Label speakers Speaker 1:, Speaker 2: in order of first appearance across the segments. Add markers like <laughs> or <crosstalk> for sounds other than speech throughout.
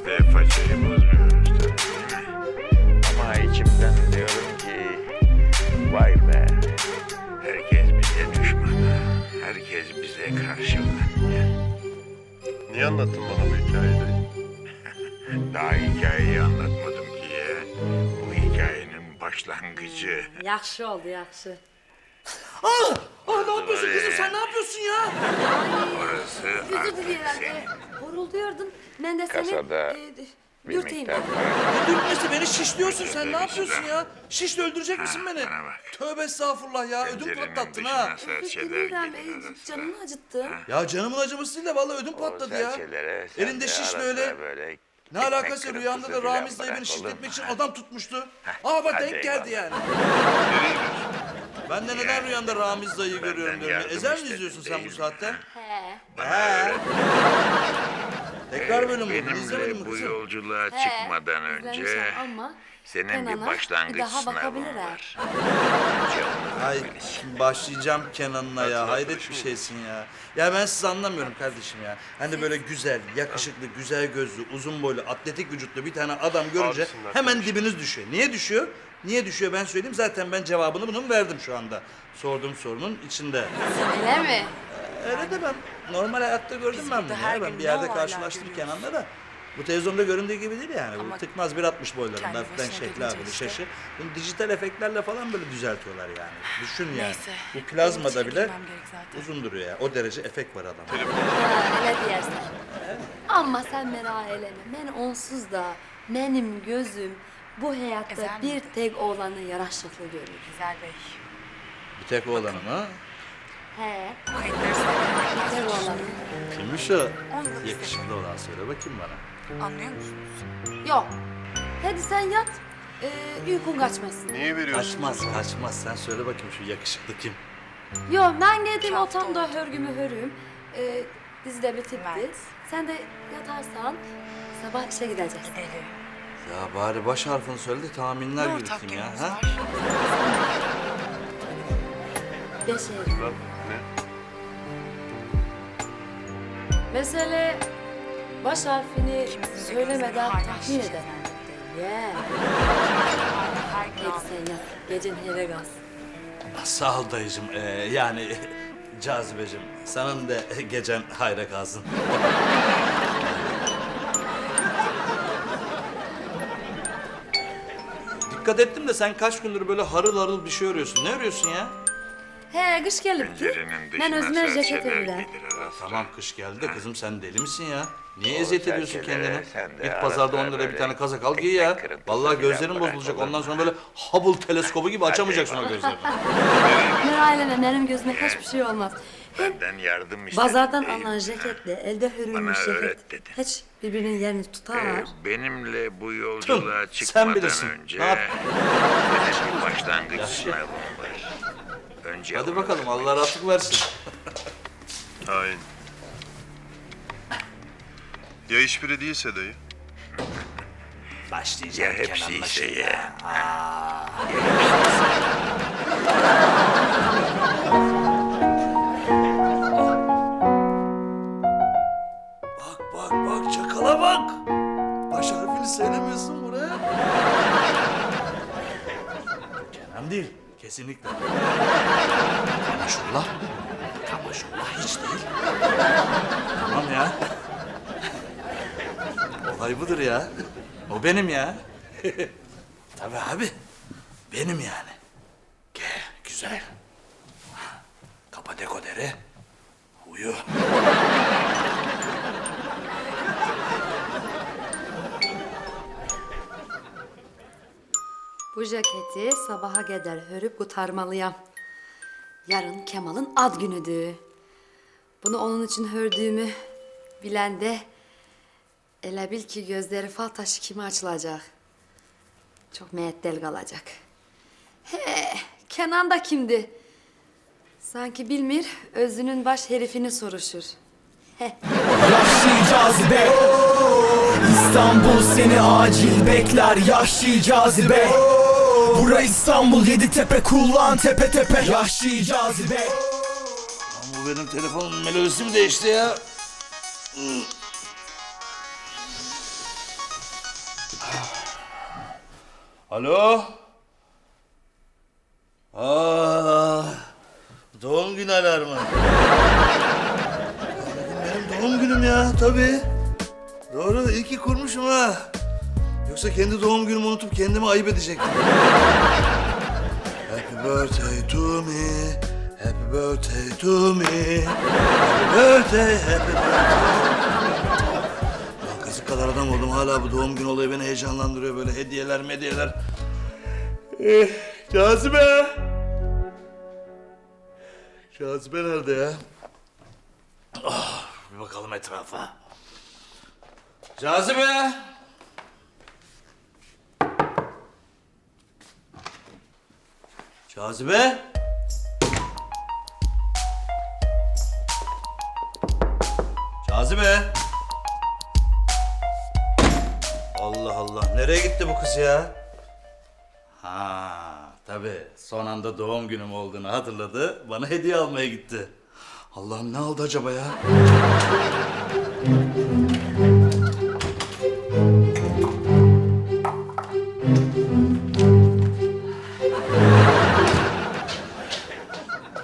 Speaker 1: Biz de façayı bozmuyoruz tabii değil mi? Ama içimden diyorum ki vay be. Herkes bize düşman. Herkes bize karşı.
Speaker 2: Niye anlattın bana bu hikayeyi? <laughs>
Speaker 1: Daha hikayeyi anlatmadım ki ya. Bu hikayenin başlangıcı.
Speaker 3: Yaxşı oldu, yaxşı.
Speaker 4: Ah! Ah ne yapıyorsun kızım sen ne yapıyorsun ya?
Speaker 1: Orası
Speaker 3: Özür
Speaker 1: artık senin.
Speaker 3: E, horulduyordun. Mən də səni
Speaker 1: Kasada
Speaker 3: e,
Speaker 1: Bir
Speaker 3: dürteyim.
Speaker 1: miktar para.
Speaker 4: Ne dürtmesi beni şişliyorsun sen ne yapıyorsun ya? Şişle öldürecek misin beni?
Speaker 1: bana bak.
Speaker 4: Tövbe estağfurullah ya ödüm
Speaker 1: Pencerenin
Speaker 4: patlattın
Speaker 1: dışına
Speaker 4: ha.
Speaker 3: Özür
Speaker 1: serçeler
Speaker 3: E,
Speaker 1: arasına.
Speaker 3: canını acıttı.
Speaker 4: Ya canımın acıması değil de vallahi ödüm
Speaker 1: O
Speaker 4: patladı ya.
Speaker 1: serçelere sen
Speaker 4: Elinde
Speaker 1: de
Speaker 4: şişle
Speaker 1: arada
Speaker 4: öyle.
Speaker 1: böyle
Speaker 4: Ne
Speaker 1: ekmek
Speaker 4: alakası rüyanda da
Speaker 1: kırıntısı
Speaker 4: Ramiz
Speaker 1: filan
Speaker 4: dayı beni
Speaker 1: oğlum.
Speaker 4: şişletmek için adam tutmuştu. Aa bak
Speaker 1: Hadi
Speaker 4: denk geldi
Speaker 1: eyvallah.
Speaker 4: yani. <laughs> Ben de neden rüyanda Ramiz dayıyı görüyorum diyorum.
Speaker 1: yardım
Speaker 4: Ezel mi izliyorsun sen bu saatte?
Speaker 3: He.
Speaker 4: He. Tekrar bölüm bu. İzlemedin
Speaker 1: Benimle
Speaker 4: mi
Speaker 1: bu
Speaker 4: kızım?
Speaker 1: yolculuğa
Speaker 3: He,
Speaker 1: çıkmadan önce
Speaker 3: Ama
Speaker 1: senin
Speaker 3: Kenan'a
Speaker 1: bir başlangıç
Speaker 3: bir daha
Speaker 1: sınavın
Speaker 3: bakabilir ha.
Speaker 1: var.
Speaker 4: Ay şimdi başlayacağım Kenan'la ya. Hayret bir şeysin ya. Ya ben sizi anlamıyorum kardeşim ya. Hani böyle güzel, yakışıklı, güzel gözlü, uzun boylu, atletik vücutlu bir tane adam görünce hemen dibiniz düşüyor. Niye düşüyor? Niye düşüyor ben söyleyeyim. Zaten ben cevabını bunun verdim şu anda. Sorduğum sorunun içinde.
Speaker 3: Öyle mi?
Speaker 4: Öyle de ben normal hayatta gördüm ben bunu.
Speaker 5: her
Speaker 4: Ya. Ben bir
Speaker 5: ne
Speaker 4: yerde
Speaker 5: olaylar
Speaker 4: karşılaştım
Speaker 5: görüyoruz.
Speaker 4: Kenan'la da. Bu televizyonda göründüğü gibi değil yani. Bu
Speaker 5: Ama
Speaker 4: tıkmaz 1.60 boylarında
Speaker 5: kendi
Speaker 4: hafiften
Speaker 5: başına
Speaker 4: şekli
Speaker 5: gelince
Speaker 4: abi
Speaker 5: işte.
Speaker 4: şaşı. Bunu dijital efektlerle falan böyle düzeltiyorlar yani. Düşün yani.
Speaker 5: Neyse,
Speaker 4: Bu
Speaker 5: benim
Speaker 4: plazmada
Speaker 5: içeri
Speaker 4: bile
Speaker 5: girmem gerek zaten.
Speaker 4: uzun duruyor ya. O derece efekt var adamda.
Speaker 3: Öyle diyersin. Ama sen merak eleme. Ben onsuz da benim gözüm bu hayatta
Speaker 5: Ezel mi?
Speaker 3: bir tek oğlanı yaraşıklı görür.
Speaker 5: Güzel Bey.
Speaker 4: Bir tek oğlanım ha.
Speaker 3: He.
Speaker 4: Kimmiş o?
Speaker 5: Onu da
Speaker 4: Yakışıklı olan söyle bakayım bana.
Speaker 5: Anlıyor musunuz?
Speaker 3: Yok. Hadi sen yat. Ee, uykun kaçmasın.
Speaker 2: Niye veriyorsun?
Speaker 4: Kaçmaz kaçmaz. Sen söyle bakayım şu yakışıklı kim?
Speaker 3: Yok ben geldim
Speaker 5: hafta
Speaker 3: otamda hörgümü hörüm. Ee, dizi de bitipti.
Speaker 5: Evet.
Speaker 3: Sen de yatarsan sabah işe gideceksin.
Speaker 5: Deli.
Speaker 4: Ya bari baş harfini söyle de tahminler yürüteyim ya. Ha?
Speaker 5: var?
Speaker 3: Beş ev.
Speaker 2: Ne?
Speaker 3: Mesele baş harfini söylemeden tahmin
Speaker 5: şişe
Speaker 3: eder. Yeah.
Speaker 5: Her gün
Speaker 3: Hadi sen yat. Gecen hele gaz.
Speaker 4: Sağ ol dayıcım. Ee, yani <laughs> cazibecim. Senin de gecen hayra kalsın. Dikkat ettim de sen kaç gündür böyle harıl harıl bir şey örüyorsun. Ne örüyorsun ya?
Speaker 3: He kış gelip
Speaker 1: Pencerenin
Speaker 3: Ben özüme ceket
Speaker 1: serçeler gelir arasına.
Speaker 4: Tamam kış geldi de kızım sen deli misin ya? Niye
Speaker 1: O
Speaker 4: eziyet ediyorsun
Speaker 1: serçelere
Speaker 4: kendine?
Speaker 1: sen de
Speaker 4: Git
Speaker 1: ara
Speaker 4: pazarda
Speaker 1: sıra
Speaker 4: 10 lira bir tane kazak al giy ya.
Speaker 1: kırıntısı
Speaker 4: Vallahi
Speaker 1: filan
Speaker 4: gözlerin
Speaker 1: bırak
Speaker 4: bozulacak.
Speaker 1: olur
Speaker 4: Ondan
Speaker 1: mu?
Speaker 4: sonra böyle Hubble teleskobu gibi açamayacaksın o gözlerini. <laughs>
Speaker 3: Meraleme benim gözüme hiçbir şey olmaz. Hem
Speaker 1: Benden yardım istedim.
Speaker 3: bazardan
Speaker 1: değil
Speaker 3: alınan ceketle elde hörülmüş
Speaker 1: Bana öğret
Speaker 3: ceket
Speaker 1: dedi.
Speaker 3: hiç birbirinin yerini tutar.
Speaker 1: Ee, benimle bu yolculuğa
Speaker 4: Tüm,
Speaker 1: çıkmadan
Speaker 4: sen bilirsin.
Speaker 1: önce
Speaker 4: Ne yap-
Speaker 1: senin <laughs> bir başlangıç sınavın var. Önce
Speaker 4: Hadi
Speaker 1: onu
Speaker 4: bakalım Allah rahatlık versin.
Speaker 2: Hain. Ya hiçbiri değilse dayı?
Speaker 4: Başlayacağım
Speaker 1: Ya hepsi ise ya.
Speaker 4: Hiç değil. Tamam ya. Olay budur ya. O benim ya. <laughs> Tabii abi. Benim yani. Gel güzel. Kapa dekoderi. Uyu.
Speaker 3: Bu ceketi sabaha kadar hörüp kurtarmalıyam. Yarın Kemal'ın ad günüdür. Bunu onun için hördüğümü bilen de ele bil ki gözleri fal taşı kime açılacak. Çok meyeddel kalacak. He, Kenan da kimdi? Sanki bilmir, özünün baş herifini soruşur.
Speaker 6: Yahşi cazibe İstanbul seni acil bekler Yahşi cazibe Bura İstanbul yedi tepe kullan tepe tepe Yahşi cazibe
Speaker 4: benim telefonun melodisi mi değişti ya? Alo? Aa, doğum günü alarmı. Benim doğum günüm ya tabii. Doğru iyi ki kurmuşum ha. Yoksa kendi doğum günümü unutup kendime ayıp edecektim. Happy birthday to me. Happy birthday to me. Happy birthday, happy birthday. Lan kazık kadar adam oldum. Hala bu doğum günü olayı beni heyecanlandırıyor. Böyle hediyeler medyeler. Eh, Cazibe. Cazibe nerede ya? Ah, bir bakalım etrafa. Cazibe. Cazibe. Cazibe. Allah Allah. Nereye gitti bu kız ya? Ha, tabii. Son anda doğum günüm olduğunu hatırladı. Bana hediye almaya gitti. Allah'ım ne aldı acaba ya?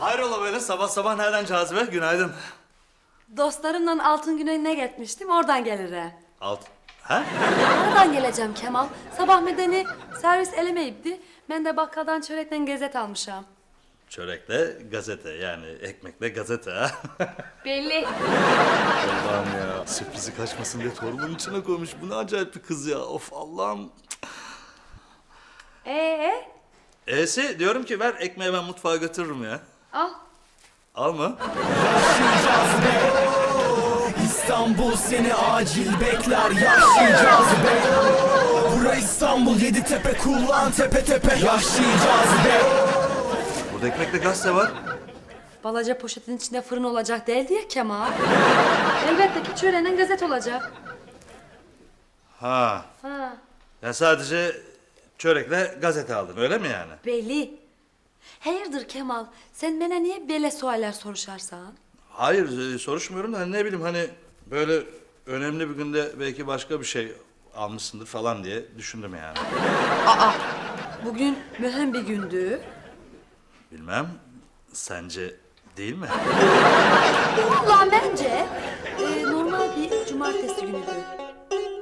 Speaker 4: Hayrola böyle sabah sabah nereden cazibe? Günaydın.
Speaker 3: Dostlarımla altın güneyine gitmiştim oradan gelirim.
Speaker 4: Alt. Ha?
Speaker 3: Oradan geleceğim Kemal. Sabah medeni servis elemeyipti. Ben de bakkaldan çörekten gezet almışım.
Speaker 4: Çörekle gazete yani ekmekle gazete ha. <laughs>
Speaker 3: Belli.
Speaker 4: Allah'ım ya. Sürprizi kaçmasın diye torbanın içine koymuş. Bu ne acayip bir kız ya. Of Allah'ım.
Speaker 3: Ee,
Speaker 4: E'si diyorum ki ver ekmeği ben mutfağa götürürüm ya.
Speaker 3: al.
Speaker 4: Al mı?
Speaker 6: İstanbul seni acil bekler Yahşi cazibe Bura İstanbul yedi tepe kullan tepe tepe Yahşi cazibe
Speaker 4: Burada ekmekle gazete var.
Speaker 3: Balaca poşetin içinde fırın olacak değil diye Kemal. Elbette ki çöreğinden gazet olacak.
Speaker 4: Ha.
Speaker 3: Ha,
Speaker 4: Ya sadece çörekle gazete aldın öyle mi yani?
Speaker 3: belli. Hayırdır Kemal? Sen bana niye böyle sualler soruşarsan?
Speaker 4: Hayır e, soruşmuyorum da ne bileyim hani böyle önemli bir günde belki başka bir şey almışsındır falan diye düşündüm yani.
Speaker 3: Bugün mühim bir gündü.
Speaker 4: Bilmem sence değil mi?
Speaker 3: Vallahi bence e, normal bir cumartesi günüdü.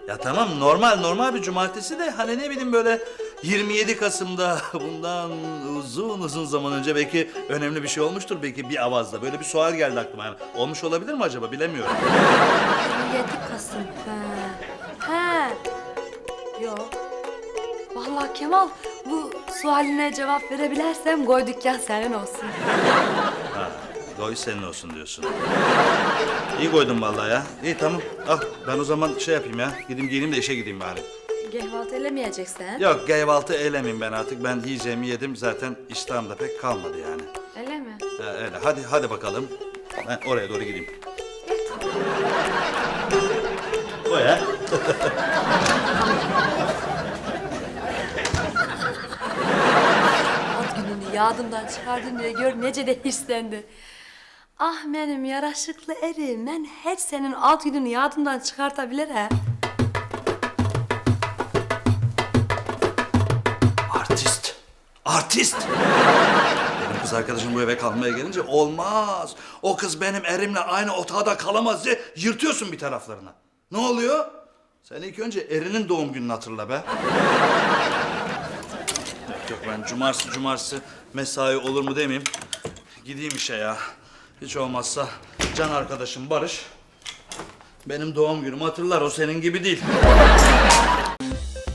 Speaker 4: Ya tamam normal normal bir cumartesi de hani ne bileyim böyle 27 Kasım'da <laughs> bundan uzun uzun zaman önce belki önemli bir şey olmuştur belki bir avazda. Böyle bir sual geldi aklıma yani. Olmuş olabilir mi acaba bilemiyorum.
Speaker 3: 27 Kasım. Ha. Ha. Yok. Vallahi Kemal bu sualine cevap verebilirsem koy dükkan senin olsun.
Speaker 4: Ha, doy senin olsun diyorsun. İyi koydun vallahi ya. İyi tamam. Al ben o zaman şey yapayım ya. Gideyim giyineyim de işe gideyim bari.
Speaker 3: Kahvaltı elemeyeceksen.
Speaker 4: Yok kahvaltı eylemeyeyim ben artık. Ben yiyeceğimi yedim zaten iştahım da pek kalmadı yani.
Speaker 3: Öyle mi?
Speaker 4: Ha, öyle hadi hadi bakalım. Ben oraya doğru gideyim. O ya.
Speaker 3: Ad gününü yadımdan çıkardın diye gör nece de hislendi. Ah benim yaraşıklı erim. Ben hiç senin alt gününü yadımdan çıkartabilir ha.
Speaker 4: Artist. Benim kız arkadaşım bu eve kalmaya gelince olmaz. O kız benim erimle aynı otağda kalamaz diye yırtıyorsun bir taraflarına. Ne oluyor? Sen ilk önce erinin doğum gününü hatırla be. Yok yok ben cumartesi cumartesi mesai olur mu demeyeyim. Gideyim işe ya. Hiç olmazsa can arkadaşım Barış benim doğum günümü hatırlar. O senin gibi değil.